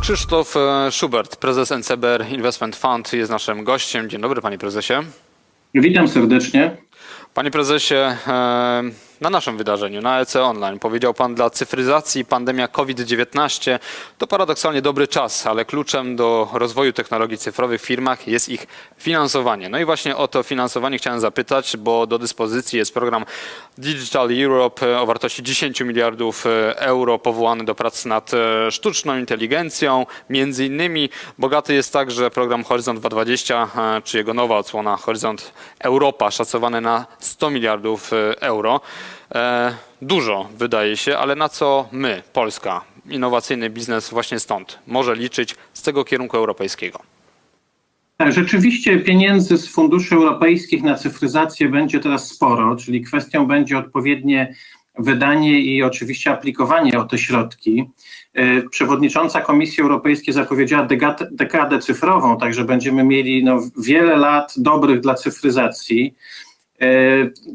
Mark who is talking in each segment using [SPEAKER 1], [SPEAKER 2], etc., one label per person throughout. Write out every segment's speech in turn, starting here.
[SPEAKER 1] Krzysztof e, Schubert, prezes NCBR Investment Fund jest naszym gościem. Dzień dobry panie prezesie.
[SPEAKER 2] Witam serdecznie.
[SPEAKER 1] Panie prezesie, e, na naszym wydarzeniu, na EC Online, powiedział pan, dla cyfryzacji pandemia COVID-19 to paradoksalnie dobry czas, ale kluczem do rozwoju technologii cyfrowych w firmach jest ich finansowanie. No i właśnie o to finansowanie chciałem zapytać, bo do dyspozycji jest program Digital Europe o wartości 10 miliardów e, euro powołany do prac nad e, sztuczną inteligencją. Między innymi bogaty jest także program Horyzont 2020, e, czy jego nowa odsłona Horyzont Europa, szacowany na 100 miliardów euro. E, Dużo wydaje się, ale na co my, Polska, innowacyjny biznes właśnie stąd może liczyć z tego kierunku europejskiego?
[SPEAKER 2] Tak, rzeczywiście pieniędzy z funduszy europejskich na cyfryzację będzie teraz sporo, czyli kwestią będzie odpowiednie wydanie i oczywiście aplikowanie o te środki. E, Przewodnicząca Komisji Europejskiej zapowiedziała dekadę, cyfrową, także będziemy mieli no, wiele lat dobrych dla cyfryzacji. E,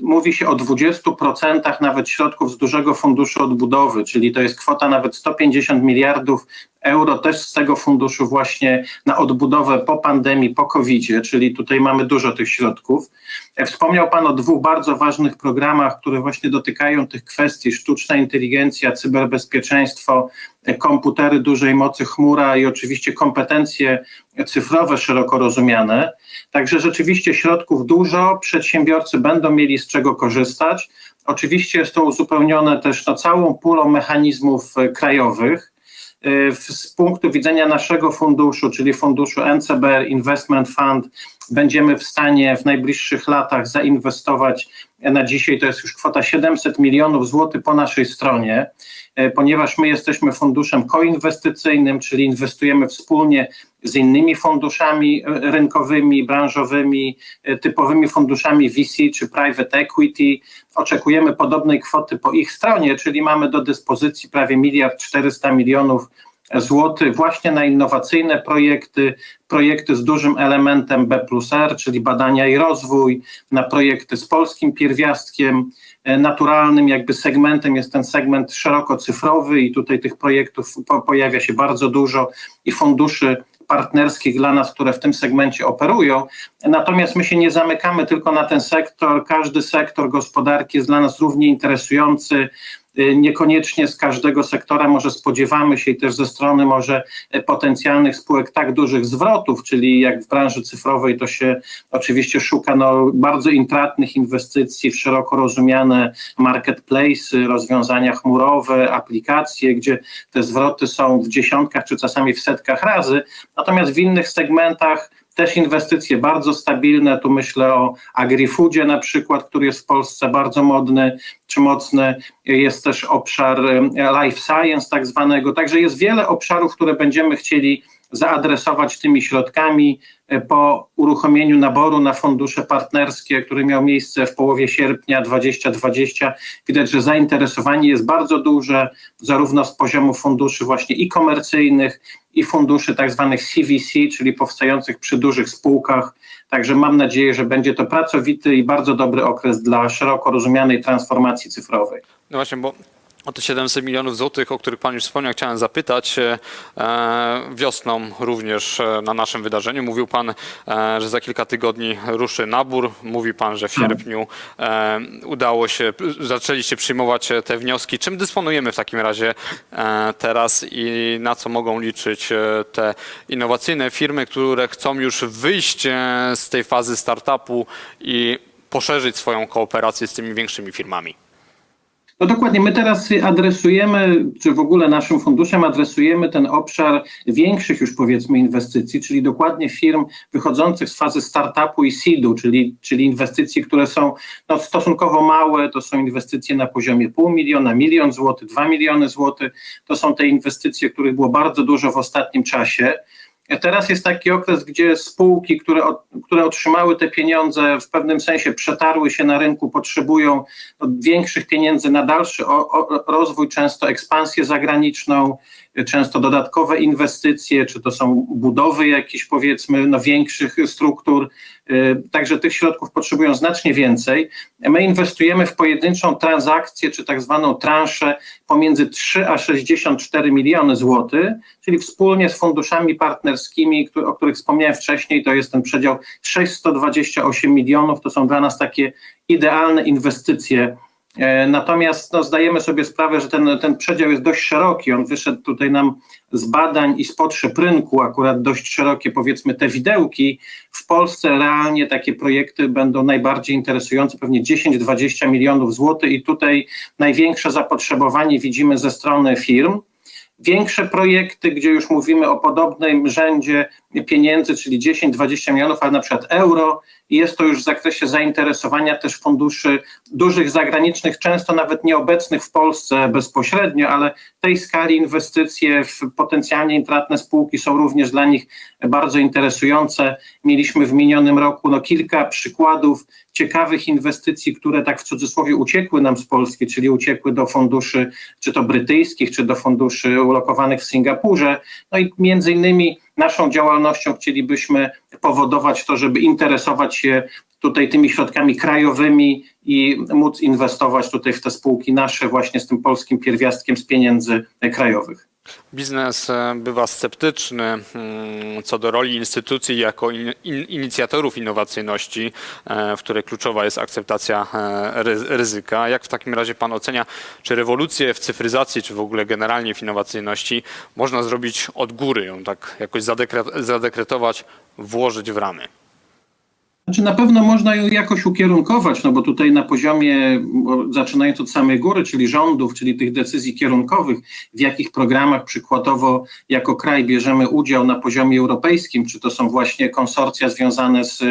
[SPEAKER 2] Mówi się o 20% nawet środków z dużego funduszu odbudowy, czyli to jest kwota nawet 150 miliardów euro też z tego funduszu właśnie na odbudowę po pandemii, po COVID-zie, czyli tutaj mamy dużo tych środków. E, Wspomniał Pan o dwóch bardzo ważnych programach, które właśnie dotykają tych kwestii: sztuczna inteligencja, cyberbezpieczeństwo, e, komputery dużej mocy, chmura i oczywiście kompetencje cyfrowe szeroko rozumiane. Także rzeczywiście środków dużo, przedsiębiorcy będą mieli z czego korzystać. Oczywiście jest to uzupełnione też no, całą pulą mechanizmów e, krajowych. W- Z punktu widzenia naszego funduszu, czyli funduszu NCBR Investment Fund, będziemy w stanie w najbliższych latach zainwestować. Na dzisiaj to jest już kwota 700 milionów złotych po naszej stronie, y, ponieważ my jesteśmy funduszem koinwestycyjnym, czyli inwestujemy wspólnie z innymi funduszami y, rynkowymi, branżowymi, typowymi funduszami VC czy private equity. Oczekujemy podobnej kwoty po ich stronie, czyli mamy do dyspozycji prawie miliard 400 milionów złotych właśnie na innowacyjne projekty, projekty z dużym elementem B plus R, czyli badania i rozwój, na projekty z polskim pierwiastkiem. E, Naturalnym jakby segmentem jest ten segment szeroko cyfrowy i tutaj tych projektów po, pojawia się bardzo dużo i funduszy partnerskich dla nas, które w tym segmencie operują. Natomiast my się nie zamykamy tylko na ten sektor. Każdy sektor gospodarki jest dla nas równie interesujący. Y, Niekoniecznie z każdego sektora może spodziewamy się i też ze strony może e, potencjalnych spółek tak dużych zwrotów, czyli jak w branży cyfrowej to się oczywiście szuka no, bardzo intratnych inwestycji w szeroko rozumiane marketplace, rozwiązania chmurowe, aplikacje, gdzie te zwroty są w dziesiątkach czy czasami w setkach razy. Natomiast w innych segmentach też inwestycje bardzo stabilne, tu myślę o agrifoodzie na przykład, który jest w Polsce bardzo modny czy mocny, jest też obszar life science tak zwanego, także jest wiele obszarów, które będziemy chcieli zaadresować tymi środkami e, po uruchomieniu naboru na fundusze partnerskie, który miał miejsce w połowie sierpnia 2020. Widać, że zainteresowanie jest bardzo duże, zarówno z poziomu funduszy właśnie i komercyjnych, i funduszy tak zwanych CVC, czyli powstających przy dużych spółkach. Także mam nadzieję, że będzie to pracowity i bardzo dobry okres dla szeroko rozumianej transformacji cyfrowej.
[SPEAKER 1] No właśnie, bo o te 700 milionów złotych, o których Pan już wspomniał, chciałem zapytać. E, wiosną również e, na naszym wydarzeniu mówił Pan, e, że za kilka tygodni ruszy nabór. Mówi Pan, że w sierpniu e, udało się, zaczęliście przyjmować e, te wnioski. Czym dysponujemy w takim razie e, teraz i na co mogą liczyć e, te innowacyjne firmy, które chcą już wyjść e, z tej fazy startupu i poszerzyć swoją kooperację z tymi większymi firmami?
[SPEAKER 2] No dokładnie, my teraz adresujemy, czy w ogóle naszym funduszem adresujemy ten obszar większych już powiedzmy inwestycji, czyli dokładnie firm wychodzących z fazy startupu i seedu, czyli, czyli inwestycji, które są no, stosunkowo małe, to są inwestycje na poziomie pół miliona, milion złotych, dwa miliony złotych, to są te inwestycje, których było bardzo dużo w ostatnim czasie. Teraz jest taki okres, gdzie spółki, które, które otrzymały te pieniądze, w pewnym sensie przetarły się na rynku, potrzebują większych pieniędzy na dalszy o, o, rozwój, często ekspansję zagraniczną, często dodatkowe inwestycje, czy to są budowy jakichś powiedzmy no, większych struktur. Y, Także tych środków potrzebują znacznie więcej. My inwestujemy w pojedynczą transakcję, czy tak zwaną transzę pomiędzy 3 a 64 miliony złotych, czyli wspólnie z funduszami partnerskimi, któ- o których wspomniałem wcześniej, to jest ten przedział 628 milionów. To są dla nas takie idealne inwestycje. E, Natomiast no, zdajemy sobie sprawę, że ten, ten przedział jest dość szeroki. On wyszedł tutaj nam z badań i z potrzeb rynku, akurat dość szerokie, powiedzmy, te widełki. W Polsce realnie takie projekty będą najbardziej interesujące, pewnie 10-20 milionów złotych, i tutaj największe zapotrzebowanie widzimy ze strony firm. Większe projekty, gdzie już mówimy o podobnym rzędzie pieniędzy, czyli 10-20 milionów, ale na przykład euro, jest to już w zakresie zainteresowania też funduszy dużych zagranicznych, często nawet nieobecnych w Polsce bezpośrednio, ale tej skali inwestycje w potencjalnie intratne spółki są również dla nich bardzo interesujące. Mieliśmy w minionym roku no, kilka przykładów ciekawych inwestycji, które tak w cudzysłowie uciekły nam z Polski, czyli uciekły do funduszy, czy to brytyjskich, czy do funduszy ulokowanych w Singapurze. No i między innymi naszą działalnością chcielibyśmy powodować to, żeby interesować się tutaj tymi środkami krajowymi i móc inwestować tutaj w te spółki nasze właśnie z tym polskim pierwiastkiem z pieniędzy krajowych.
[SPEAKER 1] Biznes e, bywa sceptyczny mm, co do roli instytucji jako in, in, inicjatorów innowacyjności, e, w której kluczowa jest akceptacja e, ry- ryzyka. Jak w takim razie Pan ocenia, czy rewolucję w cyfryzacji, czy w ogóle generalnie w innowacyjności można zrobić od góry, ją tak jakoś zadekre- zadekretować, włożyć w ramy?
[SPEAKER 2] Znaczy na pewno można ją jakoś ukierunkować, no bo tutaj na poziomie, zaczynając od samej góry, czyli rządów, czyli tych decyzji kierunkowych, w jakich programach przykładowo jako kraj bierzemy udział na poziomie europejskim, czy to są właśnie konsorcja związane z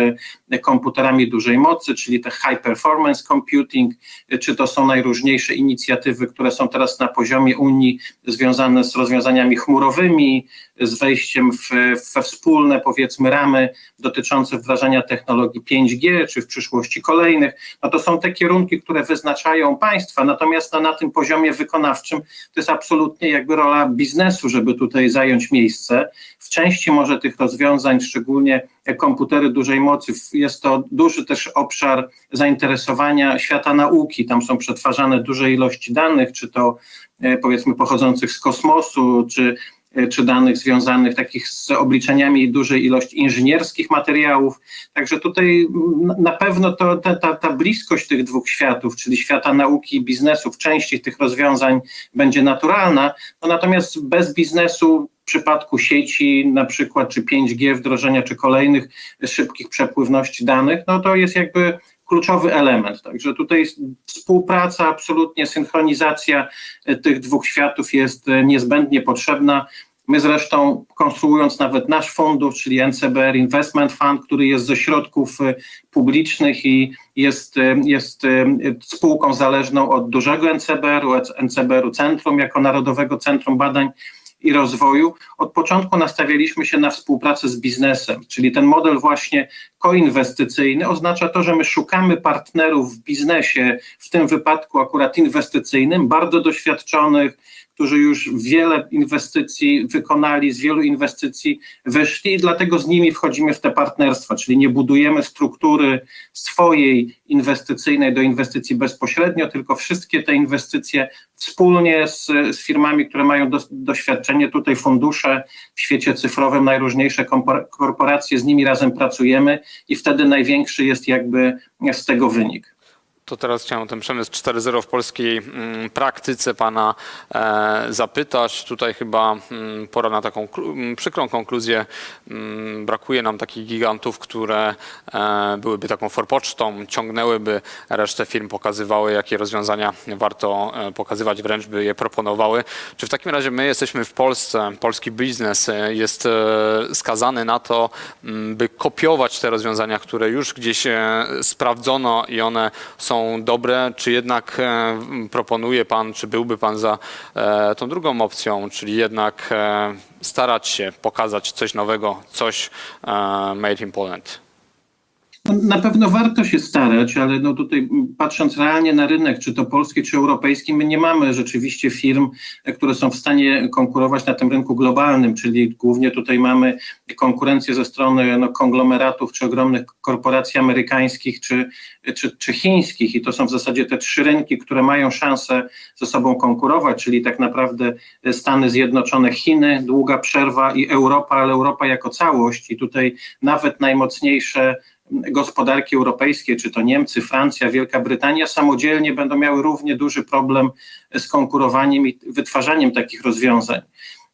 [SPEAKER 2] e, komputerami dużej mocy, czyli te high performance computing, e, czy to są najróżniejsze inicjatywy, które są teraz na poziomie Unii związane z rozwiązaniami chmurowymi, z wejściem w, we wspólne powiedzmy ramy dotyczące wdrażania technologii 5G, czy w przyszłości kolejnych, no to są te kierunki, które wyznaczają państwa, natomiast no, na tym poziomie wykonawczym to jest absolutnie jakby rola biznesu, żeby tutaj zająć miejsce. W części może tych rozwiązań, szczególnie komputery dużej mocy, jest to duży też obszar zainteresowania świata nauki, tam są przetwarzane duże ilości danych, czy to e, powiedzmy pochodzących z kosmosu, czy czy danych związanych takich z obliczeniami dużej ilości inżynierskich materiałów. Także tutaj na pewno to, ta, ta, ta bliskość tych dwóch światów, czyli świata nauki i biznesu, w części tych rozwiązań będzie naturalna, no natomiast bez biznesu w przypadku sieci na przykład, czy 5G wdrożenia, czy kolejnych szybkich przepływności danych, no to jest jakby kluczowy element. Także tutaj współpraca, absolutnie synchronizacja e, tych dwóch światów jest e, niezbędnie potrzebna. My zresztą konstruując nawet nasz fundusz, czyli NCBR Investment Fund, który jest ze środków e, publicznych i jest, jest spółką zależną od dużego NCBR-u, NCBR-u Centrum jako Narodowego Centrum Badań i Rozwoju, od początku nastawialiśmy się na współpracę z biznesem, czyli ten model właśnie koinwestycyjny oznacza to, że my szukamy partnerów w biznesie, w tym wypadku akurat inwestycyjnym, bardzo doświadczonych, którzy już wiele inwestycji wykonali, z wielu inwestycji wyszli i dlatego z nimi wchodzimy w te partnerstwa, czyli nie budujemy struktury swojej inwestycyjnej do inwestycji bezpośrednio, tylko wszystkie te inwestycje wspólnie z, z firmami, które mają do, doświadczenie, tutaj fundusze w świecie cyfrowym, najróżniejsze korporacje, z nimi razem pracujemy i wtedy największy jest jakby z tego wynik.
[SPEAKER 1] To teraz chciałem o ten przemysł 4.0 w polskiej mm, praktyce pana e, zapytać. Tutaj chyba mm, pora na taką mm, przykrą konkluzję. Brakuje nam takich gigantów, które e, byłyby taką forpocztą, ciągnęłyby resztę firm, pokazywały, jakie rozwiązania warto e, pokazywać, wręcz by je proponowały. Czy w takim razie my jesteśmy w Polsce, polski biznes jest skazany na to, by kopiować te rozwiązania, które już gdzieś sprawdzono i one są są dobre, czy jednak e, proponuje pan, czy byłby pan za e, tą drugą opcją, czyli jednak e, starać się pokazać coś nowego, coś made in Poland?
[SPEAKER 2] No, Na pewno warto się starać, ale no tutaj patrząc realnie na rynek, czy to polski, czy europejski, my nie mamy rzeczywiście firm, e, które są w stanie konkurować na tym rynku globalnym, czyli głównie tutaj mamy konkurencję ze strony no, konglomeratów, czy ogromnych korporacji amerykańskich, czy, czy, czy chińskich. I to są w zasadzie te trzy rynki, które mają szansę ze sobą konkurować, czyli tak naprawdę e, Stany Zjednoczone, Chiny, długa przerwa i Europa, ale Europa jako całość. I tutaj nawet najmocniejsze gospodarki europejskie, czy to Niemcy, Francja, Wielka Brytania, samodzielnie będą miały równie duży problem z konkurowaniem i wytwarzaniem takich rozwiązań.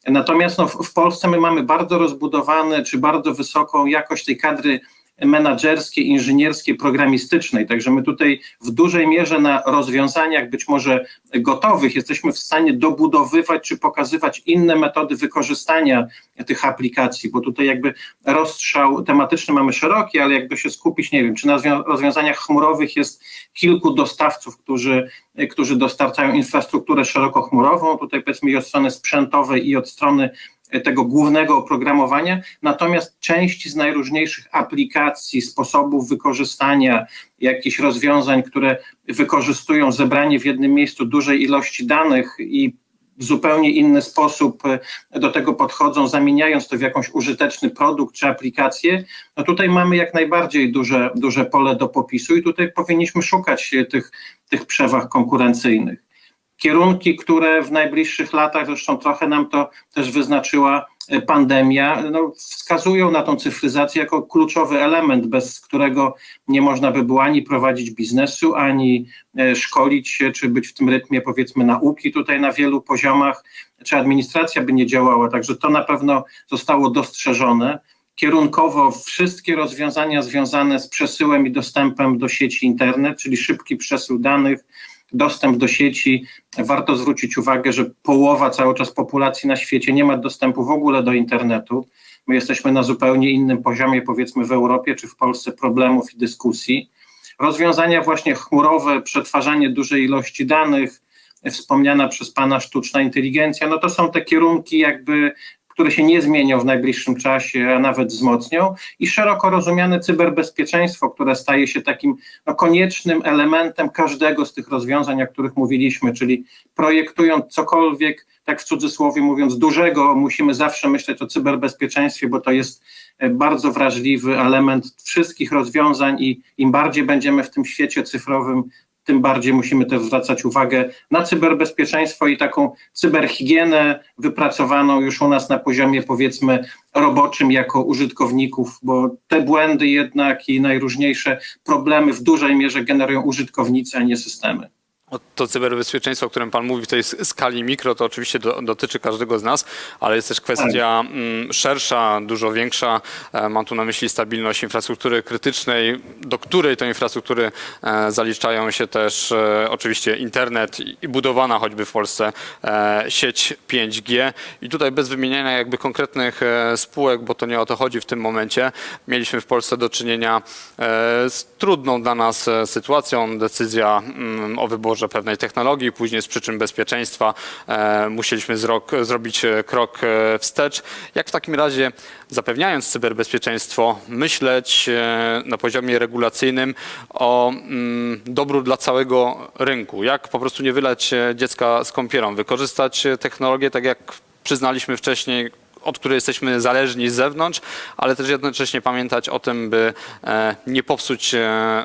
[SPEAKER 2] Natomiast no, w, Polsce my mamy bardzo rozbudowane, czy bardzo wysoką jakość tej kadry menadżerskiej, inżynierskiej, programistycznej. Także my tutaj w dużej mierze na rozwiązaniach być może gotowych jesteśmy w stanie dobudowywać czy pokazywać inne metody wykorzystania tych aplikacji, bo tutaj jakby rozstrzał tematyczny mamy szeroki, ale jakby się skupić, nie wiem, czy na zwią- rozwiązaniach chmurowych jest kilku dostawców, którzy, którzy dostarczają infrastrukturę szerokochmurową, tutaj powiedzmy i od strony sprzętowej i od strony tego głównego oprogramowania, natomiast części z najróżniejszych aplikacji, sposobów wykorzystania jakichś rozwiązań, które wykorzystują zebranie w jednym miejscu dużej ilości danych i w zupełnie inny sposób e, do tego podchodzą, zamieniając to w jakąś użyteczny produkt czy aplikację, no tutaj mamy jak najbardziej duże, duże pole do popisu i tutaj powinniśmy szukać tych, tych przewag konkurencyjnych kierunki, które w najbliższych latach, zresztą trochę nam to też wyznaczyła e, pandemia, no, wskazują na tą cyfryzację jako kluczowy element, bez którego nie można by było ani prowadzić biznesu, ani e, szkolić się, czy być w tym rytmie powiedzmy nauki tutaj na wielu poziomach, czy administracja by nie działała. Także to na pewno zostało dostrzeżone. Kierunkowo wszystkie rozwiązania związane z przesyłem i dostępem do sieci internet, czyli szybki przesył danych, dostęp do sieci. Warto zwrócić uwagę, że połowa cały czas populacji na świecie nie ma dostępu w ogóle do internetu. My jesteśmy na zupełnie innym poziomie, powiedzmy w Europie czy w Polsce, problemów i dyskusji. Rozwiązania właśnie chmurowe, przetwarzanie dużej ilości danych, wspomniana przez Pana sztuczna inteligencja, no to są te kierunki jakby które się nie zmienią w najbliższym czasie, a nawet wzmocnią, i szeroko rozumiane cyberbezpieczeństwo, które staje się takim no, koniecznym elementem każdego z tych rozwiązań, o których mówiliśmy, czyli projektując cokolwiek, tak w cudzysłowie mówiąc, dużego, musimy zawsze myśleć o cyberbezpieczeństwie, bo to jest e, bardzo wrażliwy element wszystkich rozwiązań i im bardziej będziemy w tym świecie cyfrowym tym bardziej musimy też zwracać uwagę na cyberbezpieczeństwo i taką cyberhigienę wypracowaną już u nas na poziomie powiedzmy roboczym jako użytkowników, bo te błędy jednak i najróżniejsze problemy w dużej mierze generują użytkownicy, a nie systemy.
[SPEAKER 1] O, To cyberbezpieczeństwo, o którym Pan mówi w tej skali mikro, to oczywiście do, dotyczy każdego z nas, ale jest też kwestia mm, szersza, dużo większa. E, Mam tu na myśli stabilność infrastruktury krytycznej, do której to infrastruktury e, zaliczają się też e, oczywiście internet i, i budowana choćby w Polsce e, sieć 5G. I tutaj bez wymieniania jakby konkretnych e, spółek, bo to nie o to chodzi w tym momencie, mieliśmy w Polsce do czynienia e, z trudną dla nas e, sytuacją. Decyzja mm, o wyborze pewnej technologii, później z przyczyn bezpieczeństwa e, musieliśmy zrok, zrobić e, krok e, wstecz. Jak w takim razie, zapewniając cyberbezpieczeństwo, myśleć na poziomie regulacyjnym o mm, dobru dla całego rynku? Jak po prostu nie wylać dziecka z kąpielą, wykorzystać technologię tak jak przyznaliśmy wcześniej, od której jesteśmy zależni z zewnątrz, ale też jednocześnie pamiętać o tym, by nie popsuć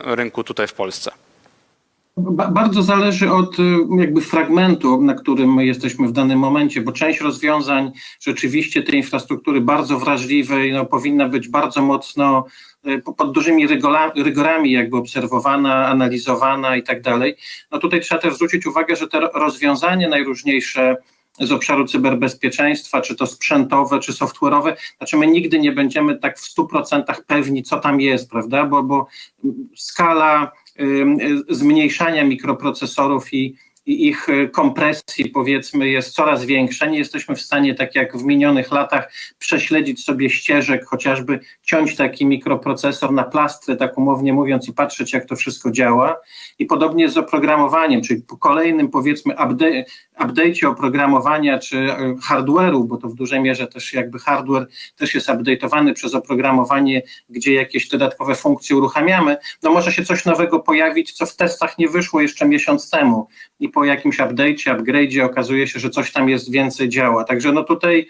[SPEAKER 1] rynku tutaj w Polsce.
[SPEAKER 2] Ba- bardzo zależy od y, jakby fragmentu, na którym my jesteśmy w danym momencie, bo część rozwiązań rzeczywiście tej infrastruktury bardzo wrażliwej no, powinna być bardzo mocno y, po- pod dużymi rygorami jakby obserwowana, analizowana i tak dalej. No tutaj trzeba też zwrócić uwagę, że te ro- rozwiązania najróżniejsze z obszaru cyberbezpieczeństwa, czy to sprzętowe, czy software'owe, znaczy my nigdy nie będziemy tak w 100% pewni, co tam jest, prawda, bo, bo skala ym, y, zmniejszania mikroprocesorów i, ich e, kompresji, powiedzmy, jest coraz większa. Nie jesteśmy w stanie, tak jak w minionych latach, prześledzić sobie ścieżek, chociażby ciąć taki mikroprocesor na plastry, tak umownie mówiąc, i patrzeć, jak to wszystko działa. I podobnie z oprogramowaniem, czyli po kolejnym, powiedzmy, update, update'cie oprogramowania czy e, hardware'u, bo to w dużej mierze też jakby hardware też jest update'owany przez oprogramowanie, gdzie jakieś dodatkowe funkcje uruchamiamy, no może się coś nowego pojawić, co w testach nie wyszło jeszcze miesiąc temu i po jakimś update'cie, upgrade'zie okazuje się, że coś tam jest więcej działa. Także no tutaj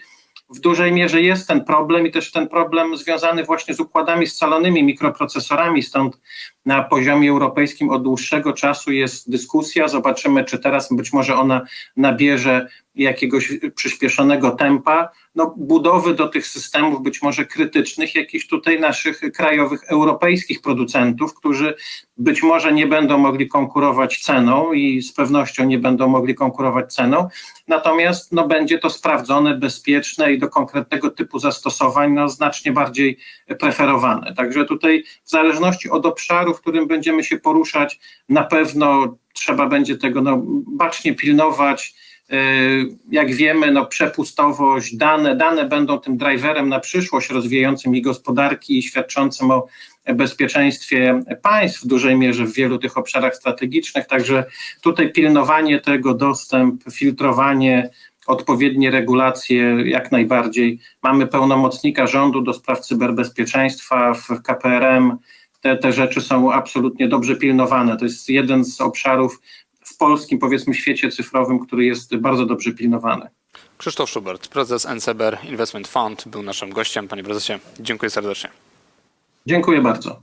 [SPEAKER 2] w dużej mierze jest ten problem i też ten problem związany właśnie z układami scalonymi, mikroprocesorami, stąd na poziomie europejskim od dłuższego czasu jest dyskusja. Zobaczymy, czy teraz być może ona nabierze jakiegoś przyspieszonego tempa, no, budowy do tych systemów być może krytycznych, jakichś tutaj naszych krajowych, europejskich producentów, którzy być może nie będą mogli konkurować ceną i z pewnością nie będą mogli konkurować ceną, natomiast no, będzie to sprawdzone, bezpieczne i do konkretnego typu zastosowań no, znacznie bardziej preferowane. Także tutaj w zależności od obszaru, w którym będziemy się poruszać, na pewno trzeba będzie tego no, bacznie pilnować. Jak wiemy, no, przepustowość, dane, dane będą tym driverem na przyszłość rozwijającym i gospodarki i świadczącym o bezpieczeństwie państw w dużej mierze w wielu tych obszarach strategicznych. Także tutaj pilnowanie tego, dostęp, filtrowanie, odpowiednie regulacje jak najbardziej. Mamy pełnomocnika rządu do spraw cyberbezpieczeństwa w KPRM. Te, te rzeczy są absolutnie dobrze pilnowane. To jest jeden z obszarów w polskim, powiedzmy, świecie cyfrowym, który jest bardzo dobrze pilnowany.
[SPEAKER 1] Krzysztof Schubert, prezes NCBR Investment Fund, był naszym gościem. Panie prezesie, dziękuję serdecznie.
[SPEAKER 2] Dziękuję bardzo.